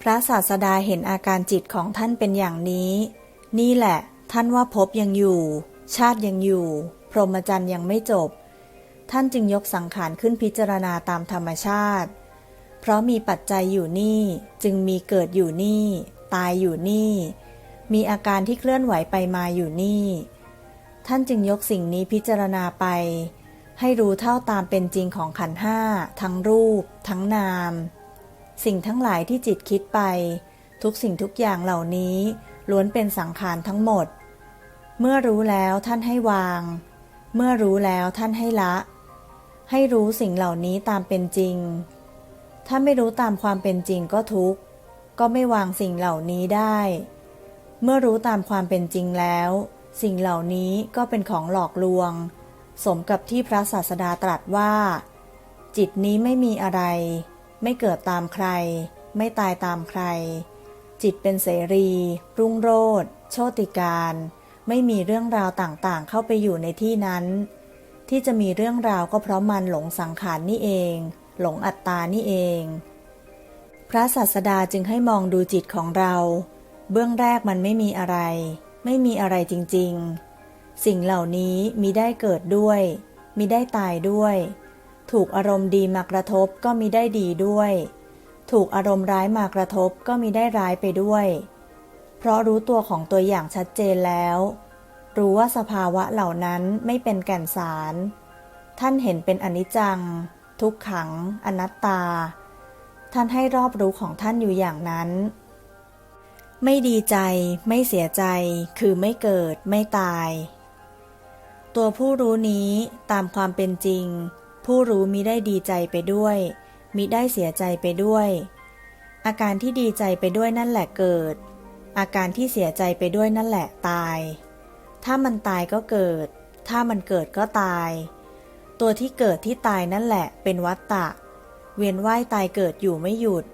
พระศาสดาเห็นอาการจิตของท่านเป็นอย่างนี้ นี่แหละ ท่านว่าภพยังอยู่ ชาติยังอยู่ พรหมจรรย์ยังไม่จบ ท่านจึงยกสังขารขึ้นพิจารณาตามธรรมชาติ เพราะมีปัจจัยอยู่นี่จึงมีเกิดอยู่นี่ ตายอยู่นี่ มีอาการที่เคลื่อนไหวไปมาอยู่นี่ ท่านจึงยกสิ่งนี้พิจารณาไป ให้รู้เท่าตามเป็นจริงของขันห้าทั้งรูป ทั้งนาม สิ่งทั้งหลายที่จิตคิดไป ทุกสิ่งทุกอย่างเหล่านี้ ล้วนเป็นสังขารทั้งหมด เมื่อรู้แล้วท่านให้วาง เมื่อรู้แล้วท่านให้ละ ให้รู้สิ่งเหล่านี้ตามเป็นจริง ถ้าไม่รู้ตามความเป็นจริงก็ทุกข์ ก็ไม่วางสิ่งเหล่านี้ได้ เมื่อรู้ตามความเป็นจริงแล้ว สิ่งเหล่านี้ก็เป็นของหลอกลวง สมกับที่พระศาสดาตรัสว่า จิตนี้ไม่มีอะไร ไม่เกิดตามใคร ไม่ตายตามใคร จิตเป็นเสรี รุ่งโรจน์โชติการ ไม่มีเรื่องราวต่างๆ เข้าไปอยู่ในที่นั้น ที่จะมีเรื่องราวก็เพราะมันหลงสังขารนี่เอง หลงอัตตานี่เอง พระศาสดาจึงให้มองดูจิตของเรา เบื้องแรกมันไม่มีอะไร ไม่มีอะไรจริง ๆ สิ่งเหล่านี้มีได้เกิดด้วย มีได้ตายด้วย ถูกอารมณ์ดีมากระทบก็มีได้ดีด้วย ถูกอารมณ์ร้ายมากระทบก็มีได้ร้ายไปด้วย เพราะรู้ตัวของตัวอย่างชัดเจนแล้ว รู้ว่าสภาวะเหล่านั้นไม่เป็นแก่นสาร ท่านเห็นเป็นอนิจจัง ทุกขัง อนัตตา ท่านให้รอบรู้ของท่านอยู่อย่างนั้น ไม่ดีใจ ไม่เสียใจ คือไม่เกิด ไม่ตาย ตัวผู้รู้นี้ตามความเป็นจริง ผู้รู้มิได้ดีใจไปด้วย มิได้เสียใจไปด้วย อาการที่ดีใจไปด้วยนั่นแหละเกิด อาการที่เสียใจไปด้วยนั่นแหละตาย ถ้ามันตายก็เกิด ถ้ามันเกิดก็ตาย ตัวที่เกิดที่ตายนั่นแหละเป็นวัตตะ เวียนว่ายตายเกิดอยู่ไม่หยุด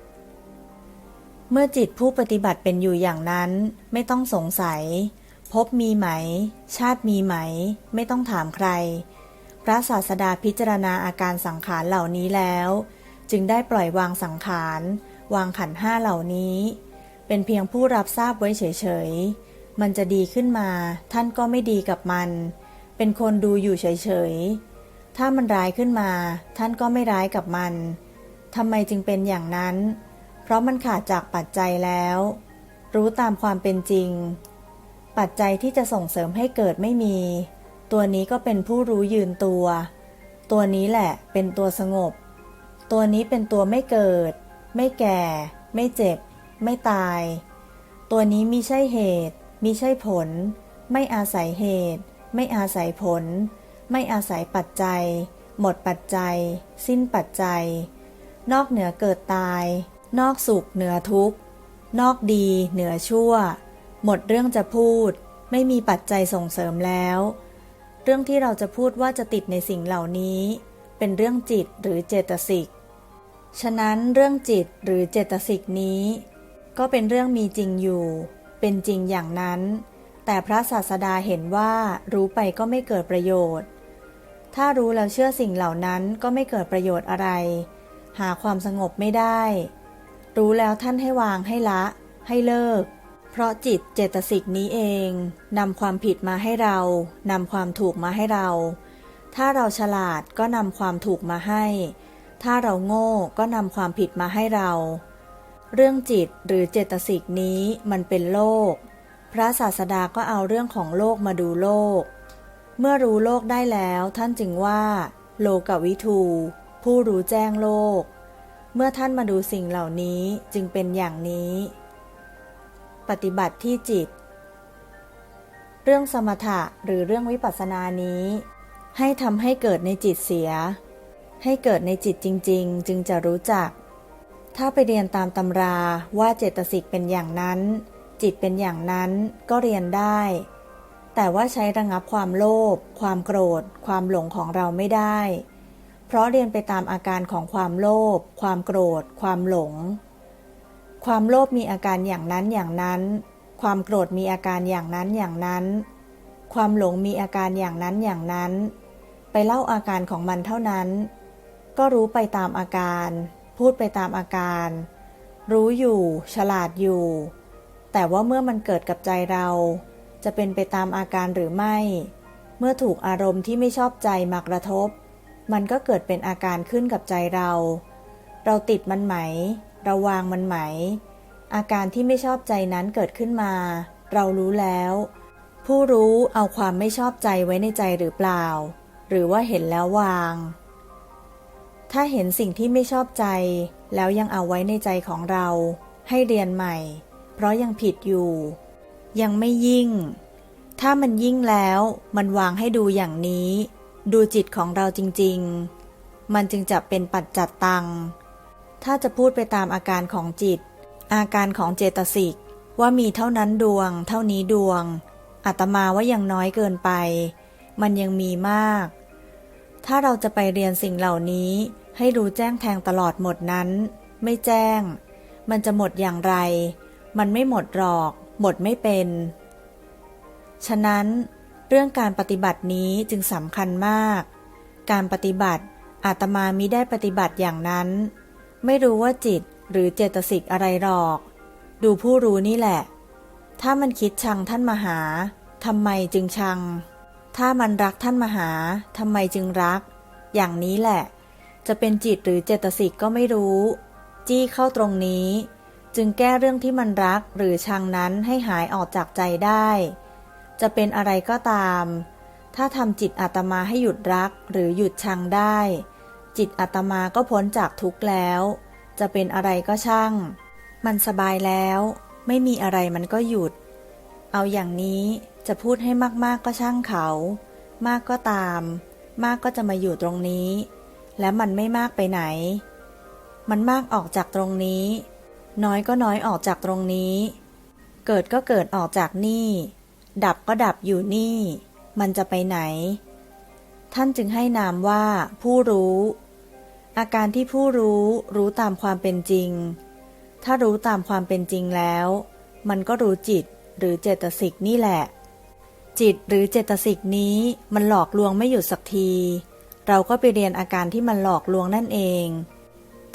เมื่อจิตผู้ปฏิบัติเป็นอยู่อย่างนั้นไม่ต้องสงสัยพบมีไหม ชาติมีไหม ไม่ต้องถามใคร พระศาสดาพิจารณาอาการสังขารเหล่านี้แล้ว จึงได้ปล่อยวางสังขาร วางขันห้าเหล่านี้ เป็นเพียงผู้รับทราบไว้เฉยๆ มันจะดีขึ้นมา ท่านก็ไม่ดีกับมัน เป็นคนดูอยู่เฉยๆ ถ้ามันร้ายขึ้นมา ท่านก็ไม่ร้ายกับมันทำไมจึงเป็นอย่างนั้น เพราะมันขาดจากปัจจัยแล้ว รู้ตามความเป็นจริง ปัจจัยที่จะส่งเสริมให้เกิดไม่มี ตัวนี้ก็เป็นผู้รู้ยืนตัว ตัวนี้แหละเป็นตัวสงบ ตัวนี้เป็นตัวไม่เกิด ไม่แก่ ไม่เจ็บ ไม่ตาย ตัวนี้มิใช่เหตุ มิใช่ผล ไม่อาศัยเหตุ ไม่อาศัยผล ไม่อาศัยปัจจัย หมดปัจจัย สิ้นปัจจัย นอกเหนือเกิดตาย นอกสุขเหนือทุกข์ นอกดีเหนือชั่ว หมดเรื่องจะพูด ไม่มีปัจจัยส่งเสริมแล้ว เรื่องที่เราจะพูดว่าจะติดในสิ่งเหล่านี้ เป็นเรื่องจิตหรือเจตสิก ฉะนั้นเรื่องจิตหรือเจตสิกนี้ ก็เป็นเรื่องมีจริงอยู่ เป็นจริงอย่างนั้น แต่พระศาสดาเห็นว่ารู้ไปก็ไม่เกิดประโยชน์ ถ้ารู้แล้วเชื่อสิ่งเหล่านั้นก็ไม่เกิดประโยชน์อะไร หาความสงบไม่ได้ รู้แล้วท่านให้วางให้ละ ให้เลิก เพราะจิตเจตสิกนี้เองนำความผิดมาให้เรานำความถูกมาให้เรา ถ้าเราฉลาดก็นำความถูกมาให้ ถ้าเราโง่ก็นำความผิดมาให้เรา เรื่องจิตหรือเจตสิกนี้มันเป็นโลก พระศาสดาก็เอาเรื่องของโลกมาดูโลก เมื่อรู้โลกได้แล้วท่านจึงว่า โลกวิทู ผู้รู้แจ้งโลก เมื่อท่านมาดูสิ่งเหล่านี้จึงเป็นอย่างนี้ ปฏิบัติที่จิต เรื่องสมถะหรือเรื่องวิปัสสนานี้ ให้ทำให้เกิดในจิตเสีย ให้เกิดในจิตจริง ๆ จึงจะรู้จัก ถ้าไปเรียนตามตำราว่าเจตสิกเป็นอย่างนั้น จิตเป็นอย่างนั้นก็เรียนได้ แต่ว่าใช้ระงับความโลภความโกรธ ความหลงของเราไม่ได้ เพราะเรียนไปตามอาการของความโลภความโกรธ ความหลง ความโลภมีอาการอย่างนั้นอย่างนั้น ความโกรธมีอาการอย่างนั้นอย่างนั้น ความหลงมีอาการอย่างนั้นอย่างนั้น ไปเล่าอาการของมันเท่านั้น ก็รู้ไปตามอาการ พูดไปตามอาการ รู้อยู่ ฉลาดอยู่ แต่ว่าเมื่อมันเกิดกับใจเรา จะเป็นไปตามอาการหรือไม่ เมื่อถูกอารมณ์ที่ไม่ชอบใจมากระทบ มันก็เกิดเป็นอาการขึ้นกับใจเรา เราติดมันไหม ราวางมันไหม อาการที่ไม่ชอบใจนั้นเกิดขึ้นมา เรารู้แล้ว ผู้รู้เอาความไม่ชอบใจไว้ในใจหรือเปล่า หรือว่าเห็นแล้ววาง ถ้าเห็นสิ่งที่ไม่ชอบใจ แล้วยังเอาไว้ในใจของเรา ให้เรียนใหม่ เพราะยังผิดอยู่ ยังไม่ยิ่ง ถ้ามันยิ่งแล้วมันวางให้ดูอย่างนี้ ดูจิตของเราจริง ๆ มันจึงจะเป็นปัจจัตตัง ถ้าจะพูดไปตามอาการของจิต อาการของเจตสิกว่ามีเท่านั้นดวง เท่านี้ดวงอาตมาว่ายังน้อยเกินไป มันยังมีมาก ถ้าเราจะไปเรียนสิ่งเหล่านี้ ให้รู้แจ้งแทงตลอดหมดนั้น ไม่แจ้ง มันจะหมดอย่างไร มันไม่หมดหรอก หมดไม่เป็น ฉะนั้น เรื่องการปฏิบัตินี้จึงสำคัญมาก การปฏิบัติอาตมามิได้ปฏิบัติอย่างนั้น ไม่รู้ว่าจิตหรือเจตสิกอะไรหรอก ดูผู้รู้นี่แหละ ถ้ามันคิดชังท่านมหาทำไมจึงชัง ถ้ามันรักท่านมหาทำไมจึงรัก อย่างนี้แหละ จะเป็นจิตหรือเจตสิกก็ไม่รู้ จี้เข้าตรงนี้ จึงแก้เรื่องที่มันรักหรือชังนั้นให้หายออกจากใจได้ จะเป็นอะไรก็ตาม ถ้าทำจิตอาตมาให้หยุดรักหรือหยุดชังได้ จิตอาตมาก็พ้นจากทุกข์แล้ว จะเป็นอะไรก็ช่าง มันสบายแล้ว ไม่มีอะไรมันก็หยุด เอาอย่างนี้จะพูดให้มากๆก็ช่างเขา มากก็ตาม มากก็จะมาอยู่ตรงนี้ และมันไม่มากไปไหน มันมากออกจากตรงนี้ น้อยก็น้อยออกจากตรงนี้ เกิดก็เกิดออกจากนี่ ดับก็ดับอยู่นี่ มันจะไปไหน ท่านจึงให้นามว่าผู้รู้ อาการที่ผู้รู้รู้ตามความเป็นจริง ถ้ารู้ตามความเป็นจริงแล้ว มันก็รู้จิตหรือเจตสิกนี่แหละ จิตหรือเจตสิกนี้มันหลอกลวงไม่หยุดสักที เราก็ไปเรียนอาการที่มันหลอกลวงนั่นเอง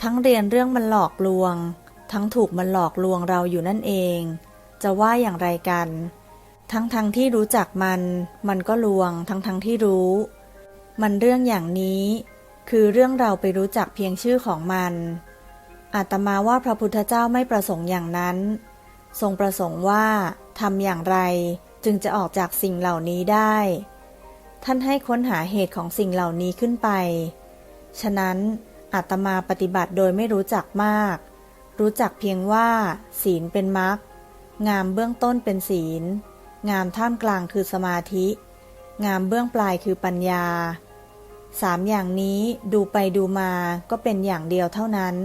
ทั้งเรียนเรื่องมันหลอกลวง ทั้งถูกมันหลอกลวงเราอยู่นั่นเอง จะว่าอย่างไรกัน ทั้งทั้งที่รู้จักมัน มันก็ลวง ทั้งทั้งที่รู้ มันเรื่องอย่างนี้ คือเรื่องเราไปรู้จักเพียงชื่อของมัน อาตมาว่าพระพุทธเจ้าไม่ประสงค์อย่างนั้น ทรงประสงค์ว่าทำอย่างไรจึงจะออกจากสิ่งเหล่านี้ได้ ท่านให้ค้นหาเหตุของสิ่งเหล่านี้ขึ้นไป ฉะนั้นอาตมาปฏิบัติโดยไม่รู้จักมาก รู้จักเพียงว่า ศีลเป็นมรรค งามเบื้องต้นเป็นศีล งามท่ามกลางคือสมาธิ งามเบื้องปลายคือปัญญา สามอย่างนี้ดูไปดูมาก็เป็นอย่างเดียวเท่านั้น